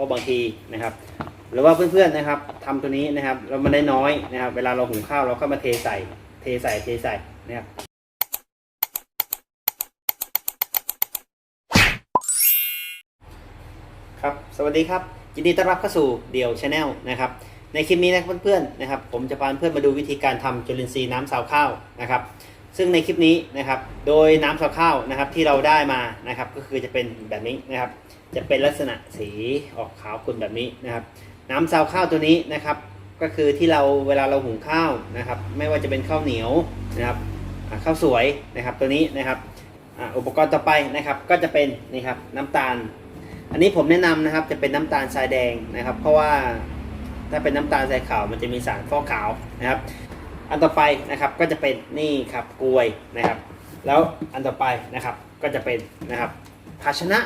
ราะบางทีนะครับ หรือว่าเพื่อนๆนะครับทำตัวนี้นะครับแล้วมันได้น้อยนะครับ เวลาเราหุงข้าวเราก็มาเทใส่เทใส่เทใส่นะครับครับ สวัสดีครับยินดีต้อนรับเข้าสู่เดี่ยวชาแนลนะครับ ในคลิปนี้นะเพื่อนๆนะครับ ผมจะพาเพื่อนมาดูวิธีการทำจุลินทรีย์น้ำซาวข้าวนะครับซึ่งในคลิปนี้นะครับ โดยน้ำซาวข้าวนะครับที่เราได้มานะครับ ก็คือจะเป็นแบบนี้นะครับ จะเป็นลักษณะสีออกขาวขุ่นแบบนี้นะครับ น้ำซาวข้าวตัวนี้นะครับ ก็คือที่เราเวลาเราหุงข้าวนะครับ ไม่ว่าจะเป็นข้าวเหนียวนะครับข้าวสวยนะครับตัวนี้นะครับอุปกรณ์ต่อไปนะครับก็จะเป็นนี่ครับน้ำตาล อันนี้ผมแนะนำนะครับจะเป็นน้ำตาลทรายแดงนะครับ เพราะว่าถ้าเป็นน้ำตาลทรายขาวมันจะมีสารฟอกขาวนะครับ อันต่อไปนะครับก็จะเป็นนี่ครับกลวยนะครับ แล้วอันต่อไปนะครับก็จะเป็นนะครับภาชนะ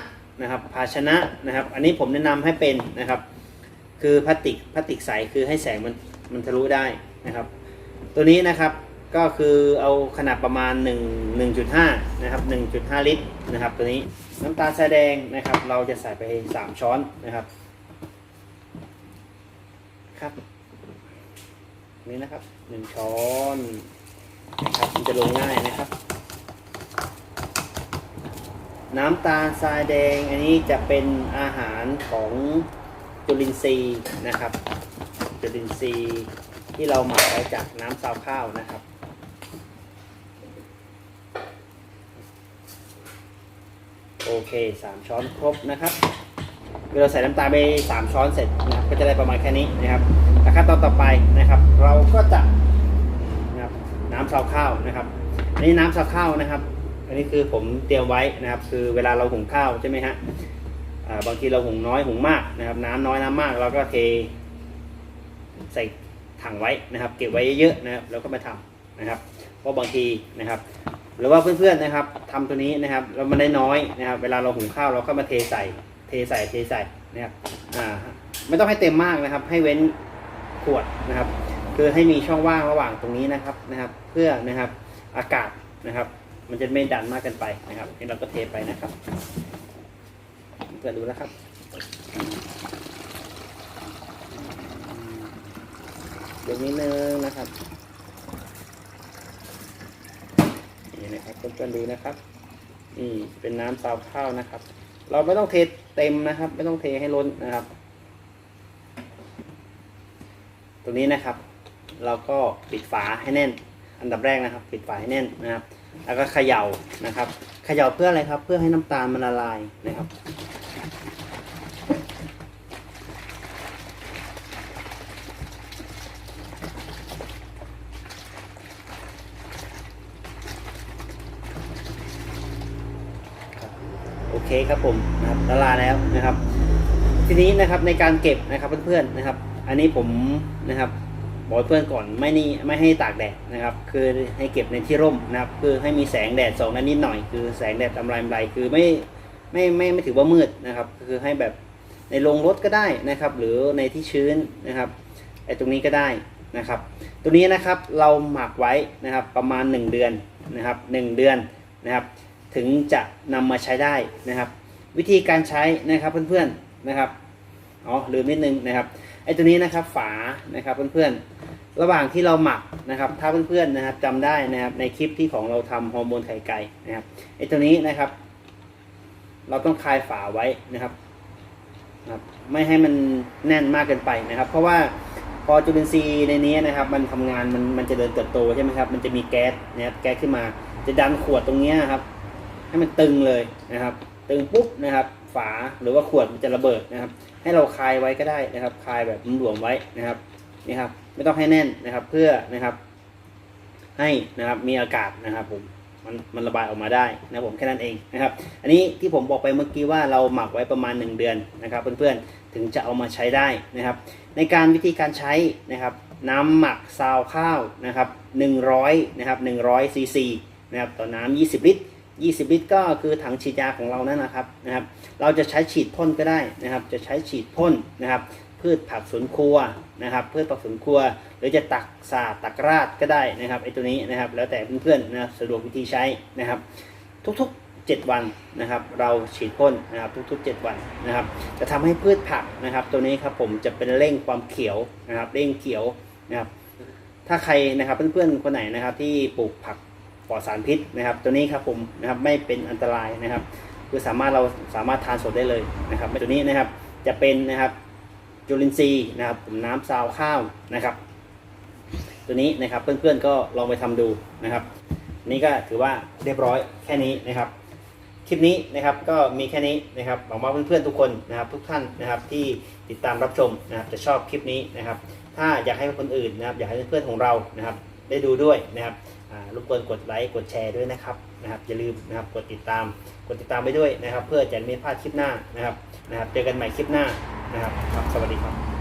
นะครับภาชนะนะครับ อันนี้ผมแนะนำให้เป็นนะครับ คือพลาสติกพลาสติกใสคือให้แสงมันมันทะลุได้นะครับ ตัวนี้นะครับก็คือเอาขนาดประมาณ 1 1.5นะครับ1.5 ลิตรนะครับ ตัวนี้น้ำตาลทรายแดงนะครับ เราจะใส่ไป 3 ช้อนนะครับครับนี่นะครับ 1 ช้อนนะครับมันจะลงง่ายนะครับ น้ำตาลทรายแดงอันนี้จะเป็นอาหารของจุลินทรีย์นะครับ จุลินทรีย์ที่เราหมักไว้จากน้ำซาวข้าวนะครับ โอเคสามช้อนครบนะครับเราใส่น้ำตาลไปสามช้อนเสร็จนะครับก็จะได้ประมาณแค่นี้นะครับแล้วขั้นตอนต่อไปนะครับ เราก็จะนะครับน้ำซาวข้าวนะครับอันนี้น้ำซาวข้าวนะครับ นนี้คือผมเตรียมไว้นะครับ คือเวลาเราหุงข้าวใช่ไหมฮะบางทีเราหุงน้อยหุงมากนะครับ น้ำน้อยน้ำมากเราก็เทใส่ถังไว้นะครับ เก็บไว้เยอะๆนะครับแล้วก็มาทำนะครับเพราะบางทีนะครับ หรือว่าเพื่อนๆนะครับทำตัวนี้นะครับแล้วมันได้น้อยนะครับ เวลาเราหุงข้าวเราก็มาเทใส่ เทใส่เทใส่นะครับอ่าไม่ต้องให้เต็มมากนะครับ ให้เว้นขวดนะครับ คือให้มีช่องว่างระหว่างตรงนี้นะครับนะครับ เพื่อนะครับอากาศนะครับ มันจะไม่ดันมากเกินไปนะครับนี่เราก็เทไปนะครับเพื่อดูนะครับเดี๋ยวนิดนึงนะครับนี่นะครับเพื่อนๆดูนะครับนี่เป็นน้ำซาวข้าวนะครับ เราไม่ต้องเทเต็มนะครับ ไม่ต้องเทให้ล้นนะครับ ตรงนี้นะครับ เราก็ปิดฝาให้แน่น อันดับแรกนะครับ ปิดฝาให้แน่นนะครับ แล้วก็เขย่านะครับ เขย่าเพื่ออะไรครับ เพื่อให้น้ำตาลมันละลายนะครับ โอเคครับผมนะครับละลายแล้วนะครับ ทีนี้นะครับในการเก็บนะครับเพื่อนๆนะครับ อันนี้ผมนะครับ บอกเพื่อนก่อนไม่นี่ไม่ให้ตากแดดนะครับ คือให้เก็บในที่ร่มนะครับ คือให้มีแสงแดดส่องนั้นนิดหน่อย คือแสงแดดทำลายไรคือไม่ไม่ไม่ไม่ถือว่ามืดนะครับ คือให้แบบในโรงรถก็ได้นะครับ หรือในที่ชื้นนะครับไอ้ตรงนี้ก็ได้นะครับ ตัวนี้นะครับเราหมักไว้นะครับประมาณ 1 เดือนนะครับ 1 เดือนนะครับ ถึงจะนำมาใช้ได้นะครับ วิธีการใช้นะครับเพื่อนๆนะครับอ๋อลืมนิดนึงนะครับ ไอ้ตัวนี้นะครับฝานะครับเพื่อนๆระหว่างที่เราหมักนะครับ ถ้าเพื่อนๆนะครับจำได้นะครับในคลิปที่ของเราทำฮอร์โมนไข่ไก่นะครับไอ้ตัวนี้นะครับ เราต้องคลายฝาไว้นะครับนะครับ ไม่ให้มันแน่นมากเกินไปนะครับ เพราะว่าพอจุลินทรีย์ในนี้นะครับ มันทำงานมันมันจะเดินเติบโตใช่ไหมครับ มันจะมีแก๊สนะครับแก๊สขึ้นมา จะดันขวดตรงเนี้ยครับ ให้มันตึงเลยนะครับ ตึงปุ๊บนะครับ ฝาหรือว่าขวดมันจะระเบิดนะครับ ให้เราคลายไว้ก็ได้นะครับคลายแบบหลวมๆไว้นะครับนี่ครับ ไม่ต้องให้แน่นนะครับ เพื่อนะครับ ให้นะครับมีอากาศนะครับผมมันมันระบายออกมาได้นะผมแค่นั้นเองนะครับ อันนี้ที่ผมบอกไปเมื่อกี้ว่าเราหมักไว้ประมาณ 1 เดือนนะครับ เพื่อนๆถึงจะเอามาใช้ได้นะครับ ในการวิธีการใช้นะครับ น้ำหมักซาวข้าวนะครับ100นะครับ100ซีซีนะครับต่อน้ำ20 ลิตร 20 ลิตรก็คือถังฉีดยาของเรานั่นนะครับนะครับ เราจะใช้ฉีดพ่นก็ได้นะครับ จะใช้ฉีดพ่นนะครับ พืชผักสวนครัวนะครับพืชผักสวนครัว หรือจะตักสาดตักราดก็ได้นะครับไอตัวนี้นะครับ แล้วแต่เพื่อนๆนะสะดวกวิธีใช้นะครับ ทุกๆ7 วันนะครับ เราฉีดพ่นนะครับทุกๆ 7 วันนะครับ จะทำให้พืชผักนะครับ ตัวนี้ครับผมจะเป็นเร่งความเขียวนะครับ เร่งเขียวนะครับ ถ้าใครนะครับเพื่อนๆคนไหนนะครับที่ปลูกผัก ปลอดสารพิษนะครับ ตัวนี้ครับผมนะครับไม่เป็นอันตรายนะครับ คือสามารถเราสามารถทานสดได้เลยนะครับตัวนี้นะครับจะเป็นนะครับจุลินทรีย์นะครับผมน้ำซาวข้าวนะครับ ตัวนี้นะครับเพื่อนๆก็ลองไปทำดูนะครับ นี่ก็ถือว่าเรียบร้อยแค่นี้นะครับ คลิปนี้นะครับก็มีแค่นี้นะครับหวังว่าเพื่อนๆทุกคนนะครับ ทุกท่านนะครับที่ติดตามรับชมนะครับ จะชอบคลิปนี้นะครับ ถ้าอยากให้คนอื่นนะครับ อยากให้เพื่อนๆของเรานะครับ ได้ดูด้วยนะครับ รบกวนกดไลค์กดแชร์ด้วยนะครับนะครับอย่าลืมนะครับกดติดตามกดติดตามไปด้วยนะครับ เพื่อจะไม่พลาดคลิปหน้านะครับนะครับ เจอกันใหม่คลิปหน้านะครับ สวัสดีครับ